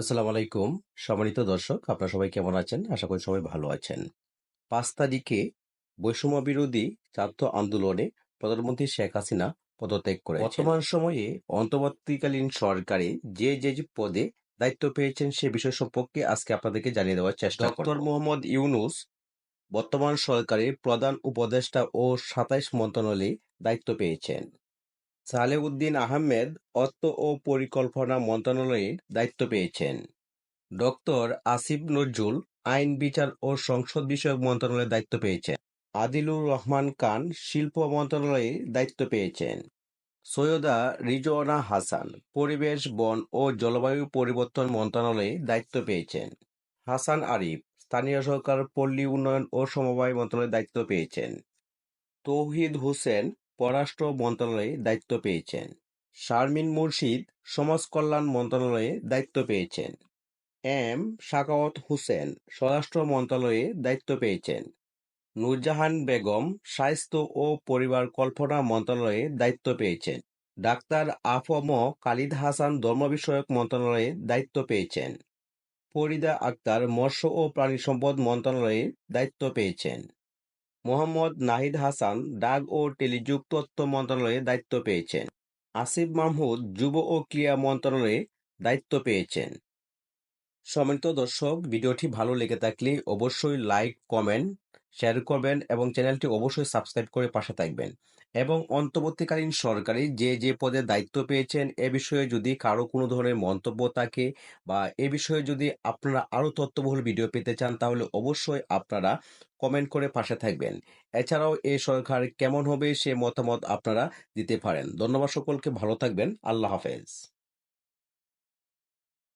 আসসালামু আলাইকুম। সম্মানিত দর্শক আপনারা সবাই কেমন আছেন? আশা করি সবাই ভালো আছেন। পাঁচ তারিখে বৈষম্য বিরোধী ছাত্র আন্দোলনে প্রধানমন্ত্রী শেখ হাসিনা পদত্যাগ করে বর্তমান সময়ে অন্তর্বর্তীকালীন সরকারে যে যে পদে দায়িত্ব পেয়েছেন সে বিষয় সম্পর্কে আজকে আপনাদেরকে জানিয়ে দেওয়ার চেষ্টা ডক্টর মোহাম্মদ ইউনুস বর্তমান সরকারের প্রধান উপদেষ্টা ও সাতাইশ মন্ত্রণালয়ে দায়িত্ব পেয়েছেন। সালেউদ্দিন আহমেদ অর্থ ও পরিকল্পনা মন্ত্রণালয়ের দায়িত্ব পেয়েছেন। ডক্টর আসিফ নজরুল আইন, বিচার ও সংসদ বিষয়ক মন্ত্রণালয়ের দায়িত্ব পেয়েছেন। আদিলুর রহমান খান শিল্প মন্ত্রণালয়ে দায়িত্ব পেয়েছেন। সৈয়দা রিজওয়ানা হাসান পরিবেশ, বন ও জলবায়ু পরিবর্তন মন্ত্রণালয়ে দায়িত্ব পেয়েছেন। হাসান আরিফ স্থানীয় সরকার, পল্লী উন্নয়ন ও সমবায় মন্ত্রণালয়ে দায়িত্ব পেয়েছেন। তৌহিদ হোসেন পররাষ্ট্র মন্ত্রণালয়ে দায়িত্ব পেয়েছেন। শারমিন মুর্শিদ সমাজ কল্যাণ মন্ত্রণালয়ে দায়িত্ব পেয়েছেন। এম. শাকাওয়াত হোসেন স্বরাষ্ট্র মন্ত্রণালয়ে দায়িত্ব পেয়েছেন। নূরজাহান বেগম স্বাস্থ্য ও পরিবার কল্পনা মন্ত্রণালয়ে দায়িত্ব পেয়েছেন। ডাক্তার আফম খালিদ হাসান ধর্ম বিষয়ক মন্ত্রণালয়ে দায়িত্ব পেয়েছেন। ফরিদা আক্তার মৎস্য ও প্রাণী সম্পদ মন্ত্রণালয়ে দায়িত্ব পেয়েছেন। মোহাম্মদ নাহিদ হাসান ডাক ও টেলিযোগ তথ্য মন্ত্রণালয়ে দায়িত্ব পেয়েছেন। আসিফ মাহমুদ যুব ও ক্রীড়া মন্ত্রণালয়ে দায়িত্ব পেয়েছেন। সম্মানিত দর্শক, ভিডিওটি ভালো লেগে থাকলে অবশ্যই লাইক, কমেন্ট শেয়ার করবেন এবং চ্যানেলটি অবশ্যই সাবস্ক্রাইব করে পাশে থাকবেন। এবং অন্তর্বর্তীকালীন সরকারি যে যে পদে দায়িত্ব পেয়েছেন, এ বিষয়ে যদি কারও কোনো ধরনের মন্তব্য থাকে বা এ বিষয়ে যদি আপনারা আরও তথ্যবহুল ভিডিও পেতে চান, তাহলে অবশ্যই আপনারা কমেন্ট করে পাশে থাকবেন। এছাড়াও এই সরকার কেমন হবে সে মতামত আপনারা দিতে পারেন। ধন্যবাদ সকলকে, ভালো থাকবেন। আল্লাহ হাফেজ।